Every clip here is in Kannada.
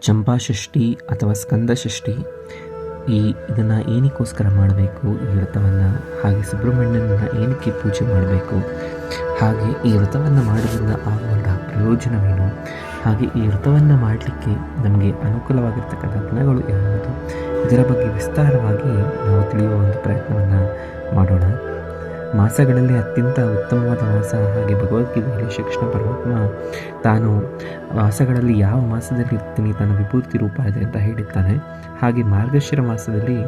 ಚಂಪಾಷಷ್ಠಿ ಅಥವಾ ಸ್ಕಂದಷಷ್ಠಿ ಈ ಇದನ್ನು ಏನಕ್ಕೋಸ್ಕರ ಮಾಡಬೇಕು ಈ ವ್ರತವನ್ನು? ಹಾಗೆ ಸುಬ್ರಹ್ಮಣ್ಯನನ್ನು ಏನಕ್ಕೆ ಪೂಜೆ ಮಾಡಬೇಕು? ಹಾಗೆ ಈ ವ್ರತವನ್ನು ಮಾಡೋದ್ರಿಂದ ಆಗುವಂತಹ ಪ್ರಯೋಜನವೇನು? ಹಾಗೆ ಈ ವ್ರತವನ್ನು ಮಾಡಲಿಕ್ಕೆ ನಮಗೆ ಅನುಕೂಲವಾಗಿರ್ತಕ್ಕಂಥ ಗುಣಗಳು ಯಾವುದು? ಇದರ ಬಗ್ಗೆ ವಿಸ್ತಾರವಾಗಿ ನಾವು ತಿಳಿಯುವ ಒಂದು ಪ್ರಯತ್ನವನ್ನು ಮಾಡೋಣ. ಮಾಸಗಳಲ್ಲಿ ಅತ್ಯಂತ ಉತ್ತಮವಾದ ಮಾಸ ಹಾಗೆ ಭಗವದ್ಗೀತೆಯಲ್ಲಿ ಶ್ರೀಕೃಷ್ಣ ಪರಮಾತ್ಮ ತಾನು ಮಾಸಗಳಲ್ಲಿ ಯಾವ ಮಾಸದಲ್ಲಿ ಇರ್ತೀನಿ, ತನ್ನ ವಿಭೂತಿ ರೂಪ ಇದೆ ಅಂತ ಹೇಳಿದ್ದಾನೆ ಹಾಗೆ ಮಾರ್ಗಶಿರ ಮಾಸದಲ್ಲಿ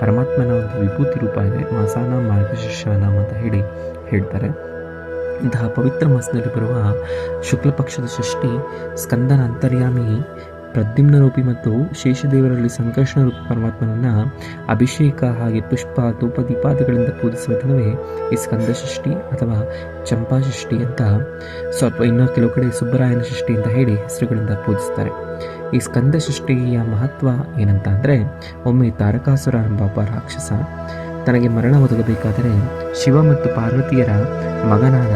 ಪರಮಾತ್ಮನ ಒಂದು ವಿಭೂತಿ ರೂಪ ಇದೆ, ಮಾಸಾನ ಮಾರ್ಗಶಿರ್ಷಾನಾಮ ಅಂತ ಹೇಳಿ ಹೇಳ್ತಾರೆ. ಇಂತಹ ಪವಿತ್ರ ಮಾಸದಲ್ಲಿ ಬರುವ ಶುಕ್ಲಪಕ್ಷದ ಷಷ್ಠಿ ಸ್ಕಂದನ ಅಂತರ್ಯಾಮಿ ಪ್ರದ್ಯುಮ್ನ ರೂಪಿ ಮತ್ತು ಶೇಷದೇವರಲ್ಲಿ ಸಂಕರ್ಷಣ ರೂಪಿ ಪರಮಾತ್ಮನನ್ನು ಅಭಿಷೇಕ ಹಾಗೆ ಪುಷ್ಪ, ಧೂಪ, ದೀಪಾದಿಗಳಿಂದ ಪೂಜಿಸುವ ದಿನವೇ ಈ ಸ್ಕಂದ ಷಷ್ಠಿ ಅಥವಾ ಚಂಪಾ ಷಷ್ಠಿ ಅಂತ ಸ್ವಲ್ಪ ಇನ್ನೂ ಕೆಲವು ಕಡೆ ಸುಬ್ಬರಾಯನ ಷಷ್ಠಿ ಅಂತ ಹೇಳಿ ಹೆಸರುಗಳಿಂದ ಪೂಜಿಸ್ತಾರೆ. ಈ ಸ್ಕಂದ ಷಷ್ಠಿಯ ಮಹತ್ವ ಏನಂತ ಅಂದರೆ ಒಮ್ಮೆ ತಾರಕಾಸುರ ಎಂಬ ರಾಕ್ಷಸ ತನಗೆ ಮರಣ ಒದಗಬೇಕಾದರೆ ಶಿವ ಮತ್ತು ಪಾರ್ವತಿಯರ ಮಗನಾದ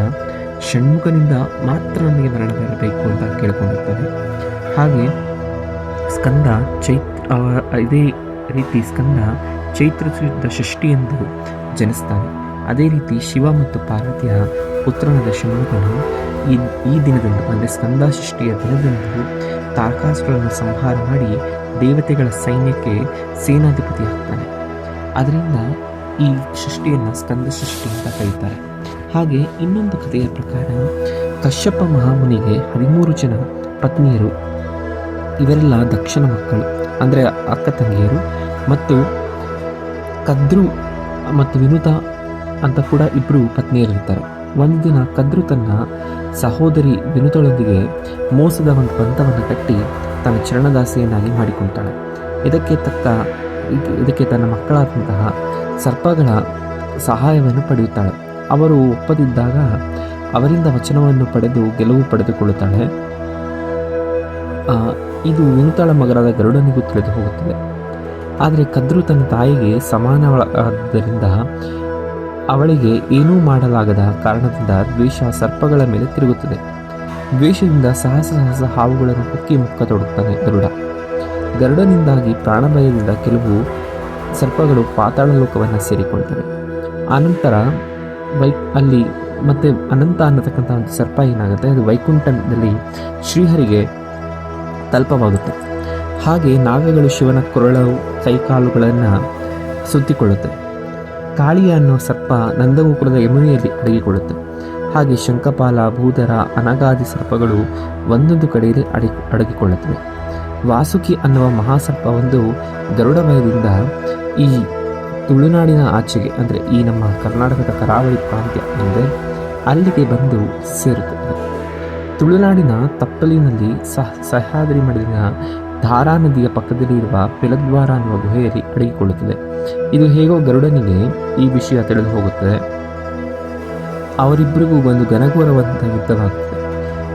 ಷಣ್ಮುಖನಿಂದ ಮಾತ್ರ ನನಗೆ ಮರಣ ಬರಬೇಕು ಅಂತ ಕೇಳ್ಕೊಂಡಿರ್ತಾನೆ. ಹಾಗೆ ಸ್ಕಂದ ಚೈತ್ರ ಇದೇ ರೀತಿ ಸ್ಕಂದ ಚೈತ್ರ ಶುದ್ಧ ಷಷ್ಠಿ ಎಂದು ಜನಿಸ್ತಾನೆ. ಅದೇ ರೀತಿ ಶಿವ ಮತ್ತು ಪಾರ್ವತಿಯ ಪುತ್ರನಾದ ಷಣ್ಮುಖನು ಈ ಈ ದಿನದಂದು, ಅಂದರೆ ಸ್ಕಂದ ಷಷ್ಠಿಯ ದಿನದಂದು ತಾರಕಾಸುರನ್ನು ಸಂಹಾರ ಮಾಡಿ ದೇವತೆಗಳ ಸೈನ್ಯಕ್ಕೆ ಸೇನಾಧಿಪತಿ ಆಗ್ತಾನೆ. ಅದರಿಂದ ಈ ಸೃಷ್ಟಿಯನ್ನು ಸ್ಕಂದ ಸೃಷ್ಟಿ ಅಂತ ಕರೀತಾರೆ. ಹಾಗೆ ಇನ್ನೊಂದು ಕಥೆಯ ಪ್ರಕಾರ ಕಶ್ಯಪ ಮಹಾಮುನಿಗೆ ಹದಿಮೂರು ಜನ ಪತ್ನಿಯರು ಇವರೆಲ್ಲ ದಕ್ಷಿಣ ಮಕ್ಕಳು, ಅಂದರೆ ಅಕ್ಕ ತಂಗಿಯರು ಮತ್ತು ಕದ್ರು ಮತ್ತು ವಿನುತಾ ಅಂತ ಕೂಡ ಇಬ್ಬರು ಪತ್ನಿಯರಿರ್ತಾರೆ. ಒಂದು ದಿನ ಕದ್ರು ತನ್ನ ಸಹೋದರಿ ವಿನುತಳೊಂದಿಗೆ ಮೋಸದ ಒಂದು ಪಂಥವನ್ನು ಕಟ್ಟಿ ತನ್ನ ಚರಣದಾಸೆಯನ್ನಾಗಿ ಮಾಡಿಕೊಳ್ತಾಳೆ. ಇದಕ್ಕೆ ತಕ್ಕ, ಇದಕ್ಕೆ ತನ್ನ ಮಕ್ಕಳಾದಂತಹ ಸರ್ಪಗಳ ಸಹಾಯವನ್ನು ಪಡೆಯುತ್ತಾಳೆ. ಅವರು ಒಪ್ಪದಿದ್ದಾಗ ಅವರಿಂದ ವಚನವನ್ನು ಪಡೆದು ಗೆಲುವು ಪಡೆದುಕೊಳ್ಳುತ್ತಾಳೆ. ಇದು ವಿನುತಾಳ ಮಗನಾದ ಗರುಡನಿಗೂ ತಿಳಿದು ಹೋಗುತ್ತದೆ. ಆದರೆ ಕದ್ರು ತನ್ನ ತಾಯಿಗೆ ಸಮಾನವಾದ್ದರಿಂದ ಅವಳಿಗೆ ಏನೂ ಮಾಡಲಾಗದ ಕಾರಣದಿಂದ ದ್ವೇಷ ಸರ್ಪಗಳ ಮೇಲೆ ತಿರುಗುತ್ತದೆ. ದ್ವೇಷದಿಂದ ಸಹಸ ಸಹಸ ಹಾವುಗಳನ್ನು ಹೊಕ್ಕಿ ಮುಕ್ಕ ತೊಡುತ್ತಾನೆ ಗರುಡ. ಗರುಡನಿಂದಾಗಿ ಪ್ರಾಣಭಯದಿಂದ ಕೆಲವು ಸರ್ಪಗಳು ಪಾತಾಳ ಲೋಕವನ್ನು ಸೇರಿಕೊಳ್ತವೆ. ಆನಂತರ ವೈ, ಅಲ್ಲಿ ಮತ್ತೆ ಅನಂತ ಅನ್ನತಕ್ಕಂಥ ಒಂದು ಸರ್ಪ ಏನಾಗುತ್ತೆ? ಅದು ವೈಕುಂಠದಲ್ಲಿ ಶ್ರೀಹರಿಗೆ ತಲ್ಪವಾಗುತ್ತೆ. ಹಾಗೆ ನಾಗಗಳು ಶಿವನ ಕೊರಳು ಕೈಕಾಲುಗಳನ್ನು ಸುತ್ತಿಕೊಳ್ಳುತ್ತೆ ಕಾಳಿಯ ಅನ್ನೋ ಸರ್ಪ ನಂದಗೋಕುಲದ ಯಮುನೆಯಲ್ಲಿ ಅಡಗಿಕೊಳ್ಳುತ್ತೆ. ಹಾಗೆ ಶಂಕಪಾಲ ಭೂಧರ ಅನಗಾದಿ ಸರ್ಪಗಳು ಒಂದೊಂದು ಕಡೆಯಲ್ಲಿ ಅಡಿ, ಅಡಗಿಕೊಳ್ಳುತ್ತವೆ. ವಾಸುಕಿ ಅನ್ನುವ ಮಹಾಸರ್ಪ ಒಂದು ಗರುಡ ಭಯದಿಂದ ಈ ತುಳುನಾಡಿನ ಆಚೆಗೆ, ಅಂದರೆ ಈ ನಮ್ಮ ಕರ್ನಾಟಕದ ಕರಾವಳಿ ಪ್ರಾಂತ್ಯ ಅಂದರೆ ಅಲ್ಲಿಗೆ ಬಂದು ಸೇರುತ್ತದೆ. ತುಳುನಾಡಿನ ತಪ್ಪಲಿನಲ್ಲಿ ಸಹ ಸಹ್ಯಾದ್ರಿ ಮಡಿಲಿನ ಧಾರಾ ನದಿಯ ಪಕ್ಕದಲ್ಲಿ ಇರುವ ಪಿಲದ್ವಾರ ಅನ್ನುವ ಗುಹೆಯಲ್ಲಿ ಅಡಗಿಕೊಳ್ಳುತ್ತದೆ. ಇದು ಹೇಗೋ ಗರುಡನಿಗೆ ಈ ವಿಷಯ ತಿಳಿದು ಹೋಗುತ್ತದೆ. ಅವರಿಬ್ಬರಿಗೂ ಒಂದು ಘನಘೋರವಾದಂಥ ಯುದ್ಧವಾಗುತ್ತದೆ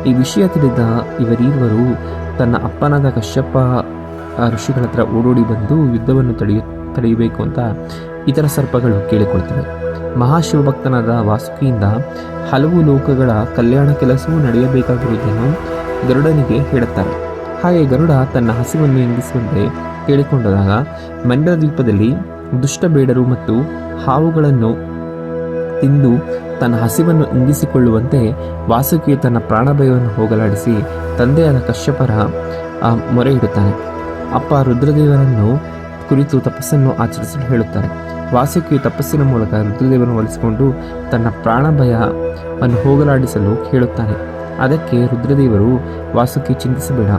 ಈ ವಿಷಯ ತಿಳಿದ ಇವರಿರುವರು ತನ್ನ ಅಪ್ಪನಾದ ಕಶ್ಯಪ ಆ, ಋಷಿಗಳ ಹತ್ರ ಓಡೋಡಿ ಬಂದು ಯುದ್ಧವನ್ನು ತಡೆಯು ತಡೆಯಬೇಕು ಅಂತ ಇತರ ಸರ್ಪಗಳು ಕೇಳಿಕೊಳ್ತವೆ. ಮಹಾಶಿವಭಕ್ತನಾದ ವಾಸುಕಿಯಿಂದ ಹಲವು ಲೋಕಗಳ ಕಲ್ಯಾಣ ಕೆಲಸವೂ ನಡೆಯಬೇಕಾಗಿರುವುದನ್ನು ಗರುಡನಿಗೆ ಹೇಳುತ್ತಾರೆ. ಹಾಗೆ ಗರುಡ ತನ್ನ ಹಸಿವನ್ನು ಇಂಗಿಸುವಂತೆ ಕೇಳಿಕೊಂಡಾಗ ಮಂಡಲ ದ್ವೀಪದಲ್ಲಿ ದುಷ್ಟ ಬೇಡರು ಮತ್ತು ಹಾವುಗಳನ್ನು ತಿಂದು ತನ್ನ ಹಸಿವನ್ನು ಇಂಗಿಸಿಕೊಳ್ಳುವಂತೆ ವಾಸುಕಿ ತನ್ನ ಪ್ರಾಣಭಯವನ್ನು ಹೋಗಲಾಡಿಸಿ ತಂದೆಯಾದ ಕಶ್ಯಪರ ಮೊರೆ ಇಡುತ್ತಾನೆ. ಅಪ್ಪ ರುದ್ರದೇವರನ್ನು ಕುರಿತು ತಪಸ್ಸನ್ನು ಆಚರಿಸಲು ಹೇಳುತ್ತಾರೆ. ವಾಸುಕಿಯು ತಪಸ್ಸಿನ ಮೂಲಕ ರುದ್ರದೇವರನ್ನು ಒಲಿಸಿಕೊಂಡು ತನ್ನ ಪ್ರಾಣಭಯವನ್ನು ಹೋಗಲಾಡಿಸಲು ಕೇಳುತ್ತಾನೆ. ಅದಕ್ಕೆ ರುದ್ರದೇವರು ವಾಸುಕಿ ಚಿಂತಿಸಬೇಡ.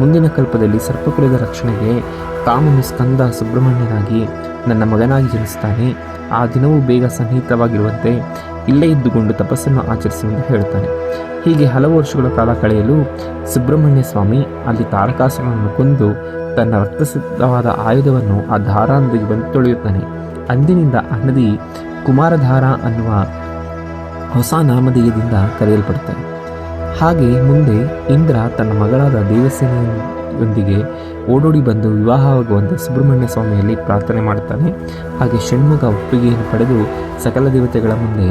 ಮುಂದಿನ ಕಲ್ಪದಲ್ಲಿ ಸರ್ಪಕುಲದ ರಕ್ಷಣೆಗೆ ಕಾಮನು ಸ್ಕಂದ ಸುಬ್ರಹ್ಮಣ್ಯನಾಗಿ ನನ್ನ ಮಗನಾಗಿ ಜನಿಸುತ್ತಾನೆ. ಆ ದಿನವೂ ಬೇಗ ಸನ್ನಿಹಿತವಾಗಿರುವಂತೆ ಇಲ್ಲೇ ಇದ್ದುಕೊಂಡು ತಪಸ್ಸನ್ನು ಆಚರಿಸಿ ಎಂದು ಹೇಳುತ್ತಾನೆ. ಹೀಗೆ ಹಲವು ವರ್ಷಗಳ ಕಾಲ ಕಳೆಯಲು ಸುಬ್ರಹ್ಮಣ್ಯ ಸ್ವಾಮಿ ಅಲ್ಲಿ ತಾರಕಾಸುರನನ್ನು ಕೊಂದು ತನ್ನ ರಕ್ತಸಿದ್ಧವಾದ ಆಯುಧವನ್ನು ಆ ಧಾರಾಂದಿಗೆ ಬಂದು ತೊಳೆಯುತ್ತಾನೆ. ಅಂದಿನಿಂದ ಆ ನದಿ ಕುಮಾರಧಾರ ಅನ್ನುವ ಹೊಸ ನಾಮಧೇಯದಿಂದ ಕರೆಯಲ್ಪಡ್ತಾರೆ ಹಾಗೆ ಮುಂದೆ ಇಂದ್ರ ತನ್ನ ಮಗಳಾದ ದೇವಸೇನೆಯೊಂದಿಗೆ ಓಡೋಡಿ ಬಂದು ವಿವಾಹವಾಗುವಂತೆ ಸುಬ್ರಹ್ಮಣ್ಯ ಸ್ವಾಮಿಯಲ್ಲಿ ಪ್ರಾರ್ಥನೆ ಮಾಡುತ್ತಾನೆ. ಹಾಗೆ ಷಣ್ಮುಖ ಒಪ್ಪಿಗೆಯನ್ನು ಪಡೆದು ಸಕಲ ದೇವತೆಗಳ ಮುಂದೆ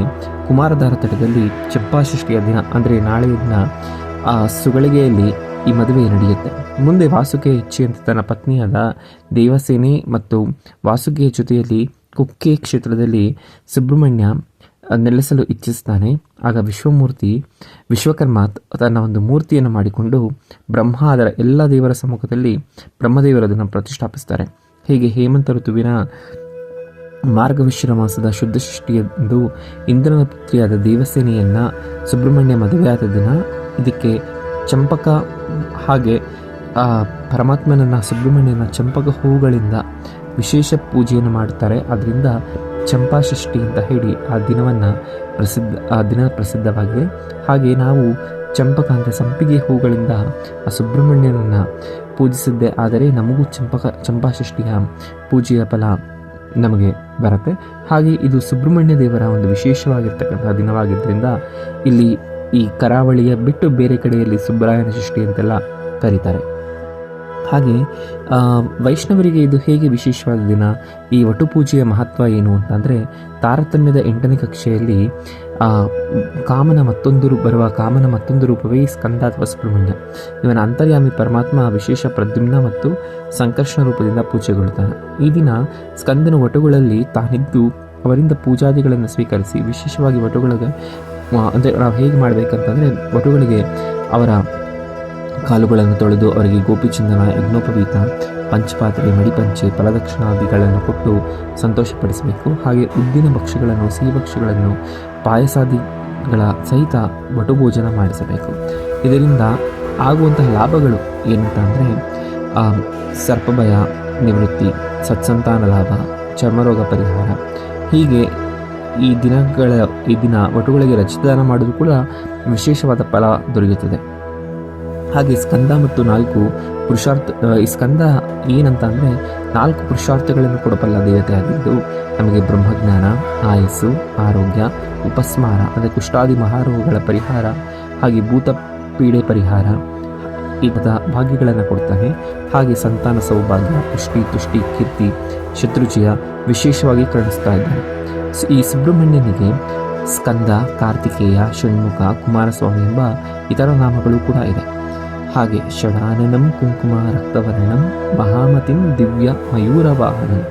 ಕುಮಾರಧಾರ ತಟದಲ್ಲಿ ಚಂಪಾಷಷ್ಠಿಯ ದಿನ, ಅಂದರೆ ನಾಳೆಯ ದಿನ, ಆ ಸುಗಳಿಗೆಯಲ್ಲಿ ಈ ಮದುವೆ ನಡೆಯುತ್ತೆ. ಮುಂದೆ ವಾಸುಕೆ ಅಂತ ತನ್ನ ಪತ್ನಿಯಾದ ದೇವಸೇನೆ ಮತ್ತು ವಾಸುಕಿಯ ಜೊತೆಯಲ್ಲಿ ಕುಕ್ಕೆ ಕ್ಷೇತ್ರದಲ್ಲಿ ಸುಬ್ರಹ್ಮಣ್ಯ ನೆಲೆಸಲು ಇಚ್ಛಿಸ್ತಾನೆ. ಆಗ ವಿಶ್ವಮೂರ್ತಿ ವಿಶ್ವಕರ್ಮ ತನ್ನ ಒಂದು ಮೂರ್ತಿಯನ್ನು ಮಾಡಿಕೊಂಡು ಬ್ರಹ್ಮ ಅದರ ಎಲ್ಲ ದೇವರ ಸಮ್ಮುಖದಲ್ಲಿ ಬ್ರಹ್ಮದೇವರದನ್ನು ಪ್ರತಿಷ್ಠಾಪಿಸ್ತಾರೆ. ಹೀಗೆ ಹೇಮಂತ ಋತುವಿನ ಮಾರ್ಗವಿಶ್ರ ಮಾಸದ ಶುದ್ಧ ಸೃಷ್ಟಿಯಂದು ಇಂದ್ರನ ಪುತ್ರಿಯಾದ ದೇವಸೇನೆಯನ್ನು ಸುಬ್ರಹ್ಮಣ್ಯ ಮದುವೆಯಾದ ದಿನ ಇದಕ್ಕೆ ಚಂಪಕ ಹಾಗೆ ಪರಮಾತ್ಮನನ್ನ ಸುಬ್ರಹ್ಮಣ್ಯನ ಚಂಪಕ ಹೂಗಳಿಂದ ವಿಶೇಷ ಪೂಜೆಯನ್ನು ಮಾಡ್ತಾರೆ ಅದರಿಂದ ಚಂಪಾಷಷ್ಠಿ ಅಂತ ಹೇಳಿ ಆ ದಿನವನ್ನು ಪ್ರಸಿದ್ಧ, ಆ ದಿನ ಪ್ರಸಿದ್ಧವಾಗಿದೆ. ಹಾಗೆ ನಾವು ಚಂಪಕ ಅಂದರೆ ಸಂಪಿಗೆ ಹೂಗಳಿಂದ ಆ ಸುಬ್ರಹ್ಮಣ್ಯನನ್ನು ಪೂಜಿಸಿದ್ದೆ. ಆದರೆ ನಮಗೂ ಚಂಪಕ ಚಂಪಾಷಷ್ಠಿಯ ಪೂಜೆಯ ಫಲ ನಮಗೆ ಬರುತ್ತೆ. ಹಾಗೆ ಇದು ಸುಬ್ರಹ್ಮಣ್ಯ ದೇವರ ಒಂದು ವಿಶೇಷವಾಗಿರ್ತಕ್ಕಂಥ ದಿನವಾಗಿದ್ದರಿಂದ ಇಲ್ಲಿ ಈ ಕರಾವಳಿಯ ಬಿಟ್ಟು ಬೇರೆ ಕಡೆಯಲ್ಲಿ ಸುಬ್ರಾಯನ ಷಷ್ಠಿ ಅಂತೆಲ್ಲ ಕರೀತಾರೆ. ಹಾಗೆ ವೈಷ್ಣವರಿಗೆ ಇದು ಹೇಗೆ ವಿಶೇಷವಾದ ದಿನ? ಈ ವಟು ಪೂಜೆಯ ಮಹತ್ವ ಏನು ಅಂತಂದರೆ ತಾರತಮ್ಯದ ಎಂಟನೇ ಕಕ್ಷೆಯಲ್ಲಿ ಕಾಮನ ಮತ್ತೊಂದು ರೂಪ ಬರುವ ಕಾಮನ ಮತ್ತೊಂದು ರೂಪವೇ ಸ್ಕಂದ ಅಥವಾ ಸುಬ್ರಹ್ಮಣ್ಯ ಇವನ ಅಂತರ್ಯಾಮಿ ಪರಮಾತ್ಮ ವಿಶೇಷ ಪ್ರದ್ಯುಮ್ನ ಮತ್ತು ಸಂಕರ್ಷಣ ರೂಪದಿಂದ ಪೂಜೆಗೊಳ್ತಾನೆ ಈ ದಿನ ಸ್ಕಂದನ ವಟುಗಳಲ್ಲಿ ತಾನಿದ್ದು ಅವರಿಂದ ಪೂಜಾದಿಗಳನ್ನು ಸ್ವೀಕರಿಸಿ, ವಿಶೇಷವಾಗಿ ವಟುಗಳಿಗೆ ಅಂದರೆ ನಾವು ಹೇಗೆ ಮಾಡಬೇಕಂತಂದರೆ, ವಟುಗಳಿಗೆ ಅವರ ಕಾಲುಗಳನ್ನು ತೊಳೆದು ಅವರಿಗೆ ಗೋಪಿಚಂದನ ಯಜ್ಞೋಪವೀತ, ಪಂಚಪಾತ್ರೆ, ಮಡಿಪಂಚೆ, ಫಲದಕ್ಷಿಣಾದಿಗಳನ್ನು ಕೊಟ್ಟು ಸಂತೋಷಪಡಿಸಬೇಕು. ಹಾಗೆ ಉದ್ದಿನ ಭಕ್ಷ್ಯಗಳನ್ನು, ಸಿಹಿ ಭಕ್ಷ್ಯಗಳನ್ನು, ಪಾಯಸಾದಿಗಳ ಸಹಿತ ವಟುಭೋಜನ ಮಾಡಿಸಬೇಕು. ಇದರಿಂದ ಆಗುವಂತಹ ಲಾಭಗಳು ಏನಂತ ಅಂದರೆ ಸರ್ಪಭಯ ನಿವೃತ್ತಿ, ಸತ್ಸಂತಾನ ಲಾಭ, ಚರ್ಮರೋಗ ಪರಿಹಾರ. ಹೀಗೆ ಈ ದಿನಗಳ, ಈ ದಿನ ವಟುಗಳಿಗೆ ರಚಿತದಾನ ಮಾಡೋದು ಕೂಡ ವಿಶೇಷವಾದ ಫಲ ದೊರೆಯುತ್ತದೆ. ಹಾಗೆ ಸ್ಕಂದ ಮತ್ತು ನಾಲ್ಕು ಪುರುಷಾರ್ಥ ಈ ಸ್ಕಂದ ಏನಂತ ಅಂದರೆ ನಾಲ್ಕು ಪುರುಷಾರ್ಥಗಳನ್ನು ಕೊಡಬಲ್ಲ ದೇವತೆ ಆಗಿದ್ದು, ನಮಗೆ ಬ್ರಹ್ಮಜ್ಞಾನ, ಆಯಸ್ಸು, ಆರೋಗ್ಯ, ಉಪಸ್ಮಾರ, ಅಂದರೆ ಕುಷ್ಠಾದಿ ಮಹಾರೋಗಗಳ ಪರಿಹಾರ, ಹಾಗೆ ಭೂತ ಪೀಡೆ ಪರಿಹಾರ, ಈ ಪದ ಭಾಗ್ಯಗಳನ್ನು ಕೊಡ್ತಾನೆ. ಹಾಗೆ ಸಂತಾನ ಸೌಭಾಗ್ಯ, ಪುಷ್ಟಿ, ತುಷ್ಟಿ, ಕೀರ್ತಿ, ಶತ್ರುಜಯ ವಿಶೇಷವಾಗಿ ಕಾಣಿಸ್ತಾ ಇದ್ದಾನೆ ಈ ಸುಬ್ರಹ್ಮಣ್ಯನಿಗೆ ಸ್ಕಂದ, ಕಾರ್ತಿಕೇಯ, ಷಣ್ಮುಖ, ಕುಮಾರಸ್ವಾಮಿ ಎಂಬ ಇತರ ನಾಮಗಳು ಕೂಡ ಇದೆ. ಹಾಗೆ ಷಡಾನನಂ ಕುಂಕುಮ ರಕ್ತವರ್ಣಂ ಮಹಾಮತಿಂ ದಿವ್ಯ ಮಯೂರವಾಹನಂ.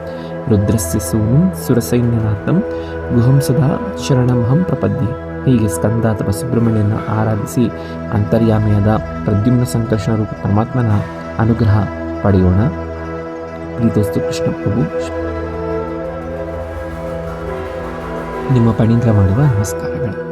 ರುದ್ರಸ್ಯ ಸೂನು ಸುರಸೈನ್ಯನಾಥಂ ಗುಹಂ ಸದಾ ಶರಣಮಹಂ ಪ್ರಪದ್ಯೆ. ಹೀಗೆ ಸ್ಕಂದ ಅಥವಾ ಸುಬ್ರಹ್ಮಣ್ಯನ ಆರಾಧಿಸಿ ಅಂತರ್ಯಾಮಿಯಾದ ಪ್ರದ್ಯುಮ್ನ ಸಂಕರ್ಷಣ ರೂಪ ಪರಮಾತ್ಮನ ಅನುಗ್ರಹ ಪಡೆಯೋಣ. ಪ್ರೀತೋಸ್ತು ಕೃಷ್ಣ ಪ್ರಭು. ನಿಮ್ಮ ಪಣೀಂದ್ರ ಮಾಡುವ ನಮಸ್ಕಾರಗಳು.